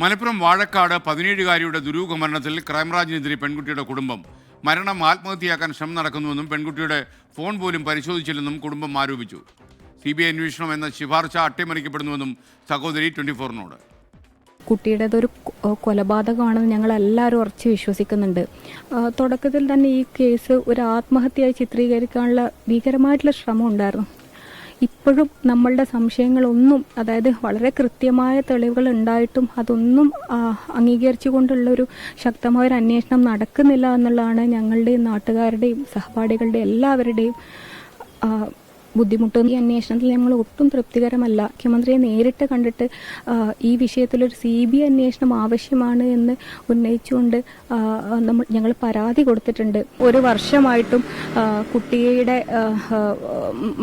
മലപ്പുറം വാഴക്കാട് പതിനേഴുകാരിയുടെ ദുരൂഹ മരണത്തിൽ ക്രൈംബ്രാഞ്ചിനെതിരെ പെൺകുട്ടിയുടെ കുടുംബം. മരണം ആത്മഹത്യയാക്കാൻ ശ്രമം നടക്കുന്നുവെന്നും പെൺകുട്ടിയുടെ ഫോൺ പോലും പരിശോധിച്ചില്ലെന്നും കുടുംബം ആരോപിച്ചു. സി ബി ഐ അന്വേഷണം എന്ന ശുപാർശ അട്ടിമറിക്കപ്പെടുന്നുവെന്നും സഹോദരി ട്വന്റി ഫോറിനോട് കുട്ടിയുടേതൊരു കൊലപാതകമാണെന്ന് ഞങ്ങൾ എല്ലാവരും ഉറച്ച് വിശ്വസിക്കുന്നുണ്ട്. തുടക്കത്തിൽ തന്നെ ഈ കേസ് ഒരു ആത്മഹത്യയായി ചിത്രീകരിക്കാനുള്ള ഭീകരമായിട്ടുള്ള ശ്രമം ഉണ്ടായിരുന്നു. ഇപ്പോഴും നമ്മളുടെ സംശയങ്ങളൊന്നും അതായത് വളരെ കൃത്യമായ തെളിവുകൾ ഉണ്ടായിട്ടും അതൊന്നും അംഗീകരിച്ചു അംഗീകരിച്ചുകൊണ്ടുള്ള ഒരു ശക്തമായ ഒരു അന്വേഷണം നടക്കുന്നില്ല എന്നുള്ളതാണ് ഞങ്ങളുടെയും നാട്ടുകാരുടെയും സഹപാഠികളുടെയും എല്ലാവരുടെയും ബുദ്ധിമുട്ട് ഈ അന്വേഷണത്തിൽ ഞങ്ങൾ ഒട്ടും തൃപ്തികരമല്ല. മുഖ്യമന്ത്രിയെ നേരിട്ട് കണ്ടിട്ട് ഈ വിഷയത്തിലൊരു സി ബി അന്വേഷണം ആവശ്യമാണ് എന്ന് ഉന്നയിച്ചുകൊണ്ട് നമ്മൾ ഞങ്ങൾ പരാതി കൊടുത്തിട്ടുണ്ട്. ഒരു വർഷമായിട്ടും കുട്ടിയുടെ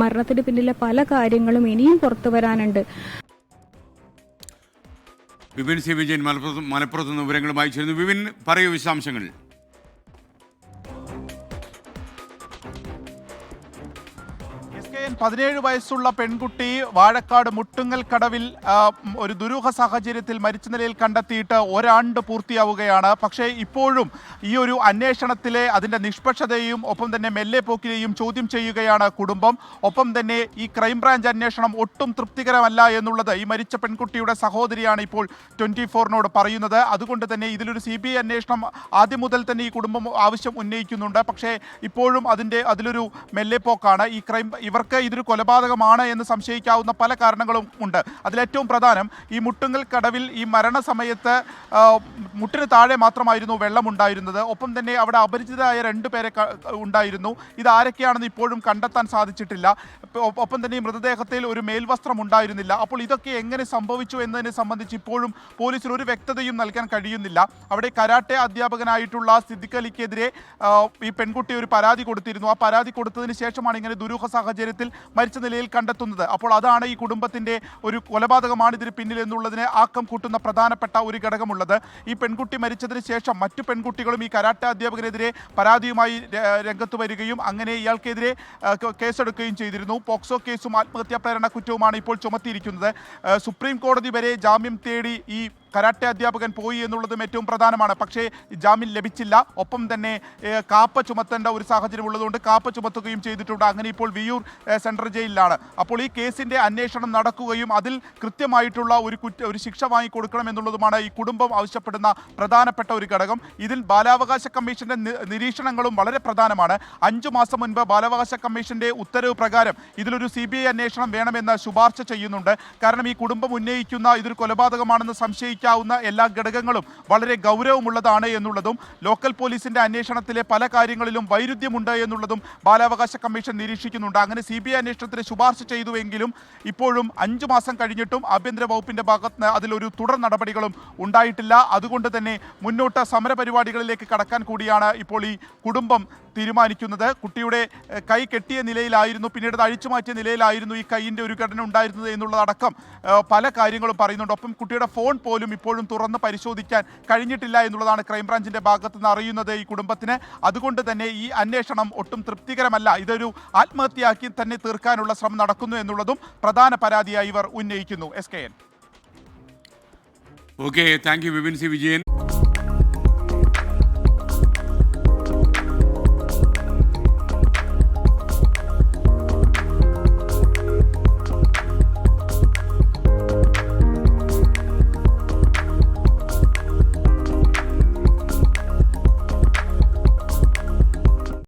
മരണത്തിന് പിന്നിലെ പല കാര്യങ്ങളും ഇനിയും പുറത്തു വരാനുണ്ട്. വിപിൻ സി വിജയൻ മലപ്പുറത്ത് മലപ്പുറത്ത് നിന്ന് വിവരങ്ങളുമായി ചേരുന്നു. വിപിൻ പറയൂ വിശദാംശങ്ങൾ. എൻ പതിനേഴ് വയസ്സുള്ള പെൺകുട്ടി വാഴക്കാട് മുട്ടുങ്ങൽ കടവിൽ ഒരു ദുരൂഹ സാഹചര്യത്തിൽ മരിച്ച നിലയിൽ കണ്ടെത്തിയിട്ട് ഒരാണ്ട് പൂർത്തിയാവുകയാണ്. പക്ഷേ ഇപ്പോഴും ഈ ഒരു അന്വേഷണത്തിലെ അതിന്റെ നിഷ്പക്ഷതയും ഒപ്പം തന്നെ മെല്ലെ പോക്കിനെയും ചോദ്യം ചെയ്യുകയാണ് കുടുംബം. ഒപ്പം തന്നെ ഈ ക്രൈംബ്രാഞ്ച് അന്വേഷണം ഒട്ടും തൃപ്തികരമല്ല എന്നുള്ളത് ഈ മരിച്ച പെൺകുട്ടിയുടെ സഹോദരിയാണ് ഇപ്പോൾ ട്വന്റി ഫോറിനോട് പറയുന്നത്. അതുകൊണ്ട് തന്നെ ഇതിലൊരു സി ബി ഐ അന്വേഷണം ആദ്യം മുതൽ തന്നെ ഈ കുടുംബം ആവശ്യം ഉന്നയിക്കുന്നുണ്ട്. പക്ഷേ ഇപ്പോഴും അതിന്റെ അതിലൊരു മെല്ലെ പോക്കാണ്. ഈ ക്രൈം ഇവർക്ക് ഇതൊരു കൊലപാതകമാണ് എന്ന് സംശയിക്കാവുന്ന പല കാരണങ്ങളും ഉണ്ട്. അതിലേറ്റവും പ്രധാനം ഈ മുട്ടുങ്ങൽ കടവിൽ ഈ മരണസമയത്ത് മുട്ടിന് താഴെ മാത്രമായിരുന്നു വെള്ളം ഉണ്ടായിരുന്നത് ഒപ്പം തന്നെ അവിടെ അപരിചിതരായ രണ്ട് പേരെ ഉണ്ടായിരുന്നു. ഇത് ആരൊക്കെയാണെന്ന് ഇപ്പോഴും കണ്ടെത്താൻ സാധിച്ചിട്ടില്ല. ഒപ്പം തന്നെ ഈ മൃതദേഹത്തിൽ ഒരു മേൽവസ്ത്രം ഉണ്ടായിരുന്നില്ല. അപ്പോൾ ഇതൊക്കെ എങ്ങനെ സംഭവിച്ചു എന്നതിനെ സംബന്ധിച്ച് ഇപ്പോഴും പോലീസിന് ഒരു വ്യക്തതയും നൽകാൻ കഴിയുന്നില്ല. അവിടെ കരാട്ടെ അധ്യാപകനായിട്ടുള്ള സിദ്ദിഖ് അലിക്കെതിരെ ഈ പെൺകുട്ടി ഒരു പരാതി കൊടുത്തിരുന്നു. ആ പരാതി കൊടുത്തതിന് ശേഷമാണ് ഇങ്ങനെ ദുരൂഹ സാഹചര്യത്തിൽ മരിച്ച നിലയിൽ കണ്ടെത്തുന്നത്. അപ്പോൾ അതാണ് ഈ കുടുംബത്തിന്റെ ഒരു കൊലപാതകമാണ് ഇതിന് പിന്നിൽ എന്നുള്ളതിനെ ആക്കം കൂട്ടുന്ന പ്രധാനപ്പെട്ട ഒരു ഘടകമുള്ളത്. ഈ പെൺകുട്ടി മരിച്ചതിന് ശേഷം മറ്റു പെൺകുട്ടികളും ഈ കരാട്ട അധ്യാപകനെതിരെ പരാതിയുമായി രംഗത്ത് വരികയും അങ്ങനെ ഇയാൾക്കെതിരെ കേസെടുക്കുകയും ചെയ്തിരുന്നു. പോക്സോ കേസും ആത്മഹത്യാ പ്രേരണ കുറ്റവുമാണ് ഇപ്പോൾ ചുമത്തിയിരിക്കുന്നത്. സുപ്രീം കോടതി വരെ ജാമ്യം തേടി ഈ കരാട്ടെ അധ്യാപകൻ പോയി എന്നുള്ളതും ഏറ്റവും പ്രധാനമാണ്. പക്ഷേ ജാമ്യം ലഭിച്ചില്ല. ഒപ്പം തന്നെ കാപ്പ ചുമത്തേണ്ട ഒരു സാഹചര്യം ഉള്ളതുകൊണ്ട് കാപ്പ ചുമത്തുകയും ചെയ്തിട്ടുണ്ട്. അങ്ങനെ ഇപ്പോൾ വിയൂർ സെൻട്രൽ ജയിലിലാണ്. അപ്പോൾ ഈ കേസിന്റെ അന്വേഷണം നടക്കുകയും അതിൽ കൃത്യമായിട്ടുള്ള ഒരു കുറ്റ ഒരു ശിക്ഷ വാങ്ങിക്കൊടുക്കണം എന്നുള്ളതുമാണ് ഈ കുടുംബം ആവശ്യപ്പെടുന്ന പ്രധാനപ്പെട്ട ഒരു ഘടകം. ഇതിൽ ബാലാവകാശ കമ്മീഷന്റെ നിരീക്ഷണങ്ങളും വളരെ പ്രധാനമാണ്. അഞ്ചു മാസം മുൻപ് ബാലാവകാശ കമ്മീഷന്റെ ഉത്തരവ് പ്രകാരം ഇതിലൊരു സി ബി ഐ അന്വേഷണം വേണമെന്ന് ശുപാർശ ചെയ്യുന്നുണ്ട്. കാരണം ഈ കുടുംബം ഉന്നയിക്കുന്ന ഇതൊരു കൊലപാതകമാണെന്ന് സംശയിക്കാവുന്ന എല്ലാ ഘടകങ്ങളും വളരെ ഗൗരവമുള്ളതാണ് എന്നുള്ളതും ലോക്കൽ പോലീസിന്റെ അന്വേഷണത്തിലെ പല കാര്യങ്ങളിലും വൈരുദ്ധ്യമുണ്ട് എന്നുള്ളതും ബാലാവകാശ കമ്മീഷൻ നിരീക്ഷിക്കുന്നുണ്ട്. അങ്ങനെ സി ബി ഐ അന്വേഷണത്തിന് ശുപാർശ ചെയ്തുവെങ്കിലും ഇപ്പോഴും അഞ്ചു മാസം കഴിഞ്ഞിട്ടും ആഭ്യന്തര വകുപ്പിന്റെ ഭാഗത്ത് അതിലൊരു തുടർ നടപടികളും ഉണ്ടായിട്ടില്ല. അതുകൊണ്ട് തന്നെ മുന്നോട്ട് സമരപരിപാടികളിലേക്ക് കടക്കാൻ കൂടിയാണ് ഇപ്പോൾ ഈ കുടുംബം തീരുമാനിക്കുന്നത്. കുട്ടിയുടെ കൈ കെട്ടിയ നിലയിലായിരുന്നു പിന്നീട് അഴിച്ചു മാറ്റിയ നിലയിലായിരുന്നു ഈ കൈയിന്റെ ഒരു ഘടന ഉണ്ടായിരുന്നത് എന്നുള്ളതടക്കം പല കാര്യങ്ങളും പറയുന്നുണ്ട്. ഒപ്പം കുട്ടിയുടെ ഫോൺ പോലും ഇപ്പോഴും തുറന്ന് പരിശോധിക്കാൻ കഴിഞ്ഞിട്ടില്ല എന്നുള്ളതാണ് ക്രൈംബ്രാഞ്ചിന്റെ ഭാഗത്തു നിന്ന് അറിയുന്നത് ഈ കുടുംബത്തിന്. അതുകൊണ്ട് തന്നെ ഈ അന്വേഷണം ഒട്ടും തൃപ്തികരമല്ല. ഇതൊരു ആത്മഹത്യയാക്കി തന്നെ തീർക്കാനുള്ള ശ്രമം നടക്കുന്നു എന്നുള്ളതും പ്രധാന പരാതിയായി ഇവർ ഉന്നയിക്കുന്നു. S K N. Okay thank you Vipin C Vijayan.